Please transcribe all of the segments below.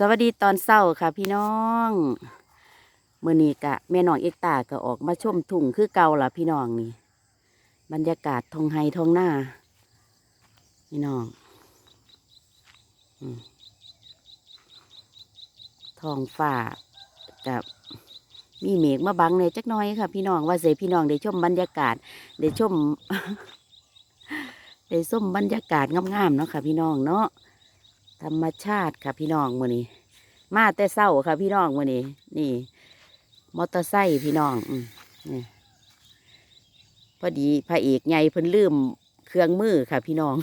สวัสดีตอนเช้าค่ะพี่น้องเมื่อนี้กะแม่น้องเอกตาก็ออกมาชมทุ่งคือเก่าล่ะพี่น้องนี่ บรรยากาศทองไฮทองหน้า พี่น้องทองฟ้ากับมีเมฆมาบังเนี่ยจักน้อยค่ะ พี่น้องว่าเสพี่น้องได้ชมบรรยากาศได้ชมได้ส้มบรรยากาศงามๆเนาะค่ะ พี่น้องเนาะ ธรรมชาติค่ะพี่น้องมื่อนี้ มาแต่เศร้าค่ะพี่น้องมื่อนี้ นี่ มอเตอร์ไซค์พี่น้อง อืมนี่พอดีพระเอกใหญ่เพิ่นลืมเครื่องมือค่ะพี่น้อง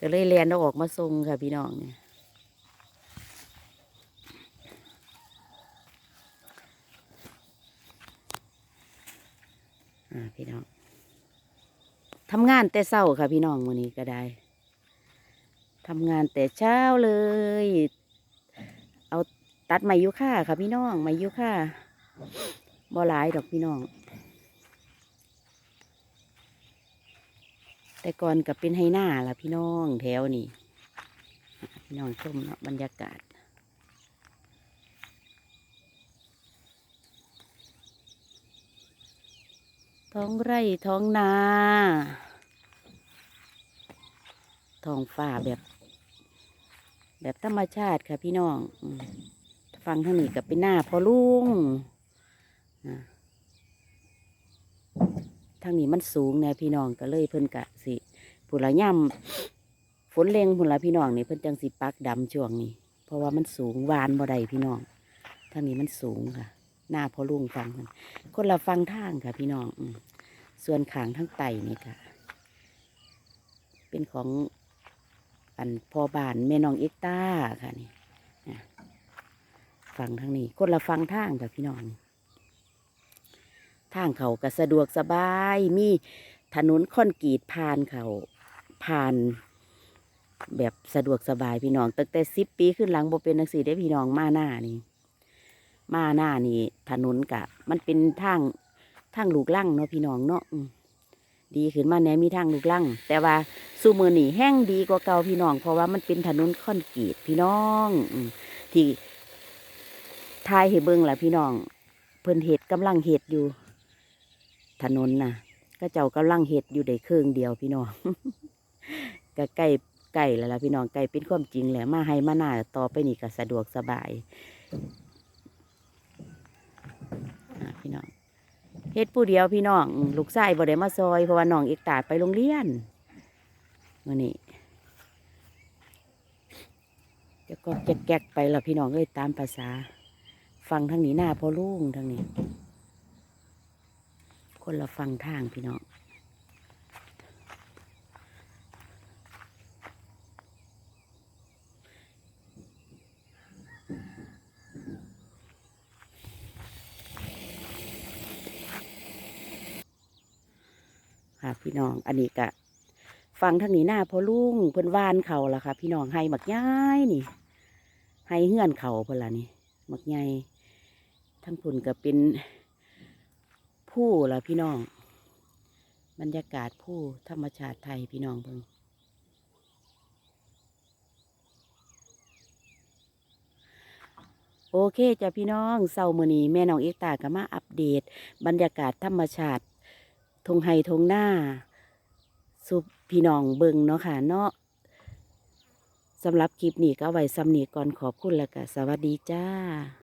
ก็เลยเรียนเอาออกมาส่งค่ะพี่น้องเนี่ยอ่าพี่น้อง ทำงานแต่เช้าค่ะพี่น้องวันนี้ก็ได้ทำงานแต่เช้าเลย เอาตัดไม้ยุค่าค่ะพี่น้องไม้ยุค่าบ่หลายดอกพี่น้อง แต่ก่อนกับเป็นไฮหน้าล่ะพี่น้องแถวนี้พี่น้องชมเนาะบรรยากาศท้องไร่ท้องนา ท้องฟ้าแบบ แบบธรรมชาติค่ะพี่น้องฟังทางนี้กับเป็นหน้าพอลุงทางนี้มันสูงแน่พี่น้องก็เลยเพิ่นกะสิผุละย่ำฝนเลงผุละพี่น้องนี่เพิ่นจังสิปักดำช่วงนี้ เพราะว่ามันสูงวานบ่ได้พี่น้องทางนี้มันสูงค่ะ หน้าพอลุงฟังมันคนละฟังทางค่ะพี่น้องส่วนขางทั้งไตนี่ค่ะ เป็นของ อันพอบานแม่น้องเอกตาค่ะนี่ฟังทางนี้คนละฟังทางค่ะพี่น้องทางเขาก็สะดวกสบาย มีถนนคอนกรีตผ่านเขาผ่าน แบบสะดวกสบายพี่น้องตั้งแต่สิบปีขึ้นหลังบ่เป็นนักสีได้พี่น้องมาหน้านี่มาหน้านี่ถนนกะ มันเป็นทางทางลูกลั่งเนาะพี่น้องเนาะอื ดีขึ้นมาแน่มีทางลูกลั่งแต่ว่าสูมือหนีแห้งดีกว่าเก่าพี่น้อง เพราะว่ามันเป็นถนนคอนกรีตพี่น้องที่ทายให้เบิ่งล่ะพี่น้อง เพิ่นเห็ดกำลังเห็ดอยู่ ถนนน่ะ ก็เจ้ากำลังเห็ดอยู่ได้เครื่องเดียวพี่น้องก็ใกล้ใกล้แล้วล่ะพี่น้องใกล้เป็นความจริงแหละมาให้มาหน้าต่อไปนี่ก็สะดวกสบายพี่น้อง เฮ็ดผู้เดียวพี่น้องลูกชายบ่ได้มาซอยเพราะว่าน้องเอกตาไปโรงเรียนมื้อนี้จะก็จะแก๊กไปละพี่น้องเอ้ยตามภาษา ฟังทางนี้หน้าพอลุงทางนี้ คนละฟังทางพี่น้อง ค่ะพี่น้อง อันนี้กะฟังทางนี้หน้าพอลุงเพิ่นวานเขาละค่ะ พี่น้องให้หมักย้ายนี่ให้เฮือนเขาเพิ่นละนี่หมักใหญ่ทั้งพุ่นก็เป็นผู้ละพี่น้อง บรรยากาศผู้ธรรมชาติไทยพี่น้องเพิ่งโอเคจ้ะพี่น้องเสาร์มื้อนี้แม่น้องเอกตาก็มาอัปเดต บรรยากาศธรรมชาติ ทงไฮทงหน้า สุพี่น้องเบิงเนาะค่ะเนาะสำหรับคลิปนี้ก็ไว้ซ้ำนี้ก่อนขอบคุณแล้วก็สวัสดีจ้า